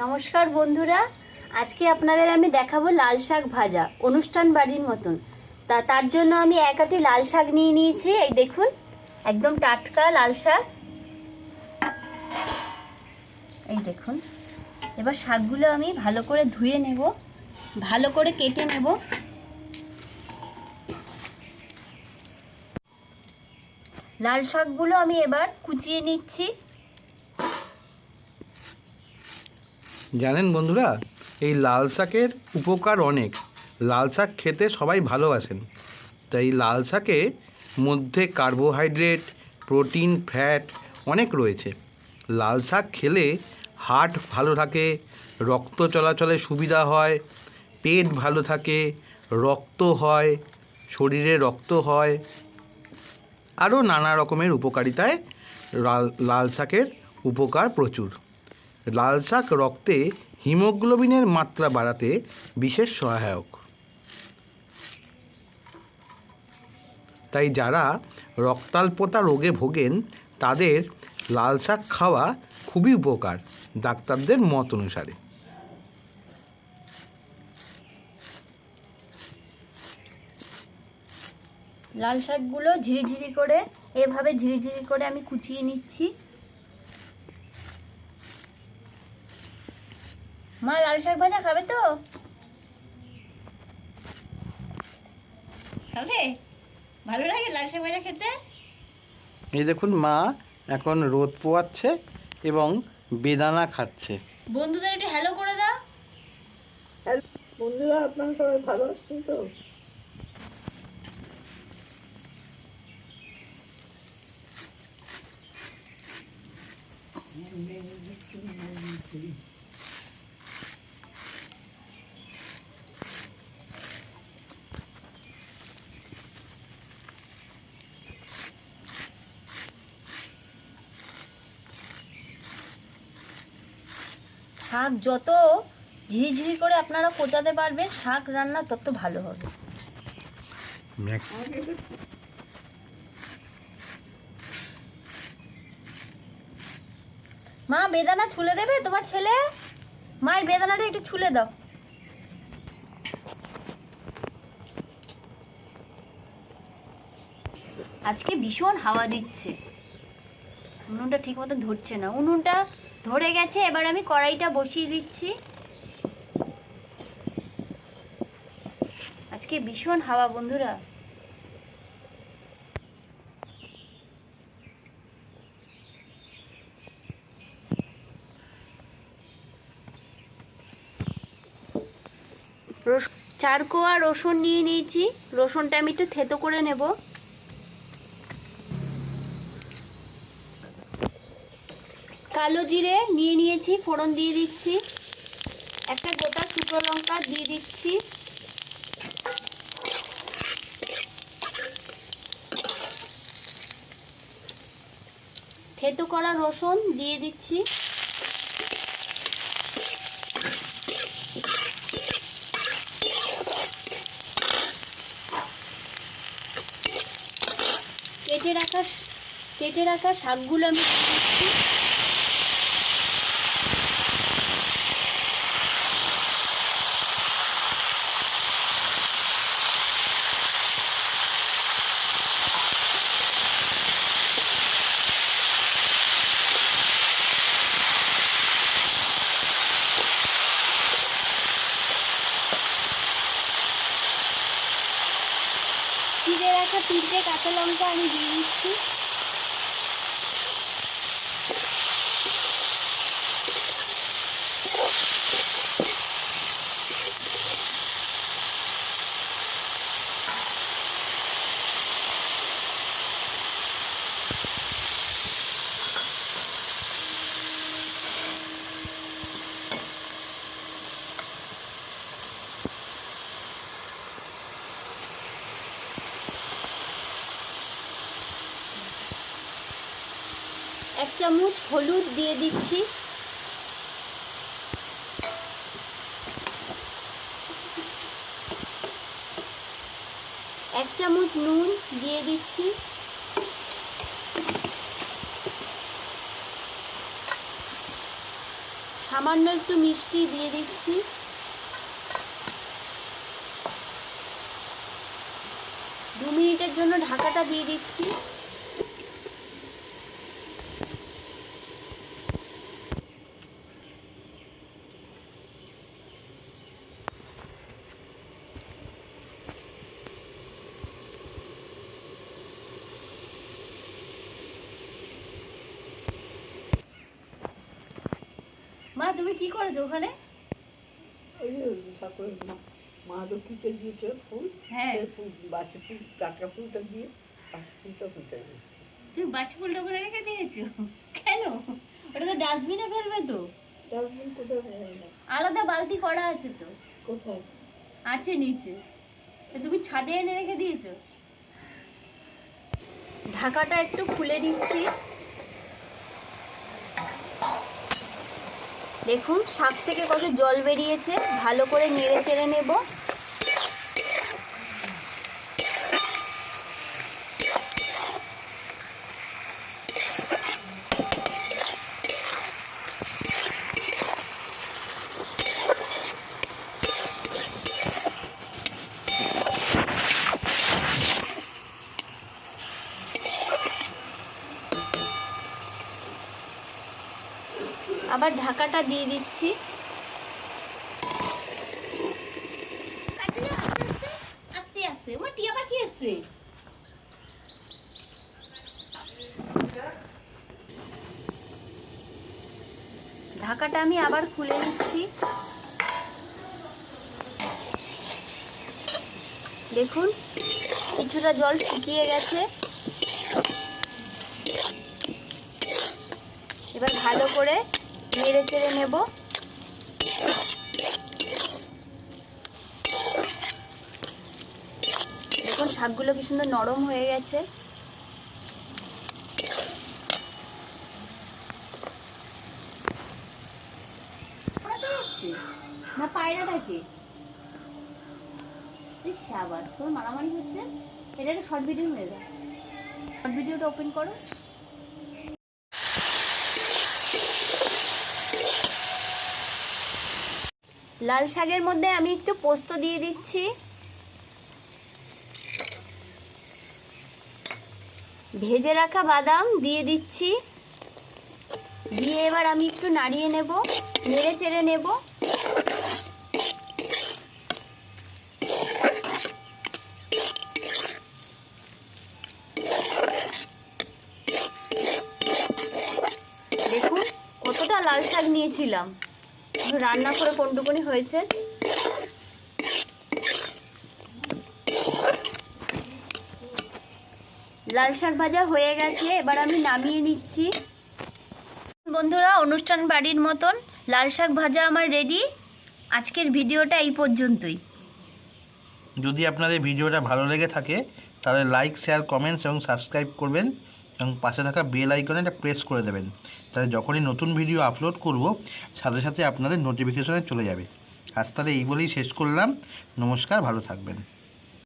নমস্কার বন্ধুরা, আজকে আপনাদের আমি দেখাবো লাল শাক ভাজা, অনুষ্ঠান বাড়ির মতন। তা, তার জন্য আমি এক আটি লাল শাক নিয়ে নিয়েছি, এই দেখুন, একদম টাটকা লাল শাক। এই দেখুন, এবার শাকগুলো আমি ভালো করে ধুয়ে নেব, ভালো করে কেটে নেব। লাল শাকগুলো আমি এবার কুচিয়ে নিচ্ছি। জানেন বন্ধুরা, এই লাল শাকের উপকার অনেক। লাল শাক খেতে সবাই ভালোবাসেন। তাই লাল শাকে মধ্যে কার্বোহাইড্রেট প্রোটিন ফ্যাট অনেক রয়েছে। লাল শাক খেলে হার্ট ভালো থাকে, রক্ত চলাচলে সুবিধা হয়, পেট ভালো থাকে, রক্ত হয়, শরীরে রক্ত হয়। আরও নানা রকমের উপকারিতায় লাল শাকের উপকার প্রচুর। লাল শাক রক্তে হিমোগ্লোবিনের মাত্রা বাড়াতে বিশেষ সহায়ক। তাই যারা রক্তাল্পতা রোগে ভোগেন, তাদের লাল শাক খাওয়া খুবই উপকার, ডাক্তারদের মত অনুসারে। লাল শাকগুলো ঝিরিঝিরি করে, এভাবে ঝিরিঝিরি করে আমি কুচিয়ে নিচ্ছি। মা লাল শাক ভাজা খাবে তো? খাবে? ভালো লাগে লাল শাক ভাজা খেতে? এই দেখুন মা এখন রোদ পোয়াচ্ছে এবং বেদানা খাচ্ছে। বন্ধুদের একটু হ্যালো করে দাও। বন্ধুরা আপনারা সবাই ভালো আছেন তো? শাক যত ঝিরিঝিরি করে আপনারা কোচাতে পারবেন শাক রান্না তত ভালো হবে। মা বেদানা ছুলে দেবে? তোমার ছেলে? মায়ের বেদানাটা একটু ছুলে দাও। আজকে ভীষণ হাওয়া দিচ্ছে। উনুনটা ঠিক মতো ধরছে না। উনুনটা ধরে গেছে, এবার আমি কড়াইটা বসিয়ে দিচ্ছি। আজকে ভীষণ হাওয়া বন্ধুরা। রস চার রসুন নিয়ে নিয়েছি। রসুনটা আমি একটু থেতো করে নেব। কালো জিরে নিয়ে নিয়েছি, ফোড়ন দিয়ে দিচ্ছি। একটা গোটা শুকনো লঙ্কা দিয়ে দিচ্ছি। থেতো করা রসুন দিয়ে দিচ্ছি। কেটে রাখা কেটে রাখা শাকগুলো আমি দিয়ে দিচ্ছি চিড়ে রাখা তিনটে কাঁচা লঙ্কা আমি দিয়ে দিচ্ছি। চামচ হলুদ দিয়ে দিচ্ছি। এক চামচ নুন দিয়ে দিচ্ছি। সামান্য একটু মিষ্টি দিয়ে দিচ্ছি। দু মিনিটের জন্য ঢাকাটা দিয়ে দিচ্ছি। তুমি কি করেছ ওখানে? ওই ঠাকুরের মা মা লক্ষ্মীকে দিয়েছে ফুল হ্যাঁ। ফুল বাসি ফুল টাটকা ফুলটা দিয়ে বাসি ফুলটা দিয়েছে। তুমি বাসি ফুলটা করে রেখে দিয়েছ? কেন? ওটা তো ডাস্টবিনে ফেলবে তো। ডাস্টবিন কোথায় আলাদা বালতি করা আছে তো। কোথায়? আছে নিচে। তুমি ছাদে এনে রেখে দিয়েছ? ঢাকাটা একটু খুলে দিচ্ছি দেখুন শাক থেকে কত জল বেরিয়েছে ভালো করে নেড়ে চেড়ে নেব। আবার ঢাকাটা দিয়ে দিচ্ছি। আস্তে আস্তে টিয়া পাখি আসছে ঢাকাটা আমি আবার খুলে নিচ্ছি। দেখুন কিছুটা জল শুকিয়ে গেছে। এবার ভালো করে নেড়ে চেড়ে নেব। দেখুন, শাকগুলো কি সুন্দর নরম হয়ে গেছে। না পায়রাটাকে সাবাস তোমার মারামারি হচ্ছে? এটা একটা শর্ট ভিডিও হয়ে যায় শর্ট ভিডিওটা ওপেন করো। লাল শাকের মধ্যে আমি একটু পোস্ত দিয়ে দিচ্ছি। ভেজে রাখা বাদাম দিয়ে দিচ্ছি। দিয়ে এবার আমি একটু নাড়িয়ে নেব, নেড়ে চেড়ে নেব। দেখুন, কতটা লাল শাক নিয়েছিলাম। রান্না করে কোনটুকুনি হয়েছে? লাল শাক ভাজা হয়ে গেছে, এবার আমি নামিয়ে নিচ্ছি। বন্ধুরা, অনুষ্ঠান বাড়ির মতন লাল শাক ভাজা আমার রেডি আজকের ভিডিওটা এই পর্যন্তই। যদি আপনাদের ভিডিওটা ভালো লেগে থাকে, তাহলে লাইক শেয়ার কমেন্টস এবং সাবস্ক্রাইব করবেন। এবং পাশে থাকা বেল আইকনে এটা প্রেস করে দেবেন। তাহলে যখনই নতুন ভিডিও আপলোড করব, সাথে সাথে আপনাদের নোটিফিকেশনে চলে যাবে। আজ তাহলে এই বলেই শেষ করলাম। নমস্কার, ভালো থাকবেন।